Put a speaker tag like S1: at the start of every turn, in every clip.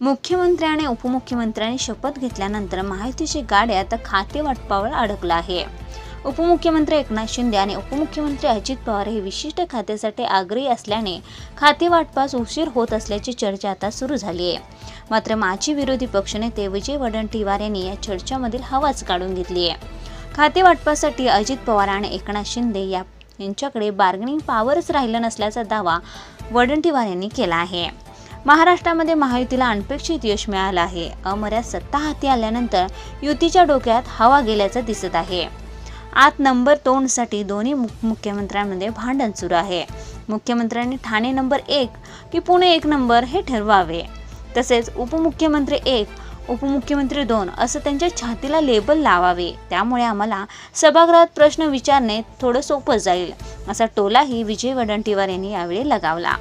S1: मुख्यमंत्री आणि उपमुख्यमंत्र्यांनी शपथ घेतल्यानंतर महायुतीची गाडी आता खाते वाटपावर अडकला आहे. उपमुख्यमंत्री एकनाथ शिंदे आणि उपमुख्यमंत्री अजित पवार हे विशिष्ट खात्यासाठी आग्रही असल्याने खाते वाटपास उशीर होत असल्याची चर्चा आता सुरू झाली आहे. मात्र माजी विरोधी पक्षनेते विजय वडणटीवार यांनी या चर्चामधील हवाच काढून घेतली आहे. खाते वाटपासाठी अजित पवार आणि एकनाथ शिंदे या यांच्याकडे बार्गेनिंग पॉवरच राहिलं नसल्याचा दावा वडणटीवार यांनी केला आहे. महाराष्ट्रामध्ये महायुतीला अनपेक्षित यश मिळालं आहे. अमर्याद सत्ता हाती आल्यानंतर युतीच्या डोक्यात हवा गेल्याचं दिसत आहे. आत नंबर तोंडसाठी दोन्ही मुख मुख्यमंत्र्यांमध्ये भांडण सुरू आहे. मुख्यमंत्र्यांनी ठाणे नंबर एक की पुणे एक नंबर हे ठरवावे. तसेच उपमुख्यमंत्री एक उपमुख्यमंत्री दोन असं त्यांच्या छातीला लेबल लावावे. त्यामुळे आम्हाला सभागृहात प्रश्न विचारणे थोडं सोपं जाईल असा टोलाही विजय वडंटीवार यांनी यावेळी लगावला.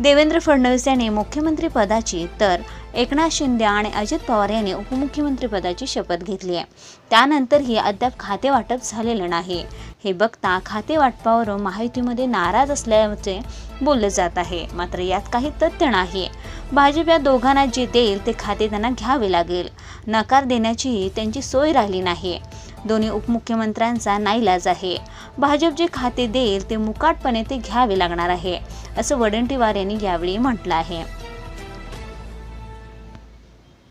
S1: देवेंद्र फडणवीस यांनी मुख्यमंत्रीपदाची तर एकनाथ शिंदे आणि अजित पवार यांनी उपमुख्यमंत्रीपदाची शपथ घेतली आहे. त्यानंतरही अद्याप खाते वाटप झालेलं नाही. हे बघता खाते वाटपावरून माहितीमध्ये नाराज असल्याचे बोलले जात आहे. मात्र यात काही तथ्य नाही. भाजप या दोघांना जे देईल ते खाते त्यांना घ्यावे लागेल. नकार देण्याचीही त्यांची सोय राहिली नाही. दोन्ही उपमुख्यमंत्र्यांचा नाईलाज आहे. भाजप जे खाते देईल ते मुकाटपणे ते घ्यावे लागणार आहे. असं वडंटीवार यांनी यावेळी म्हटलं आहे.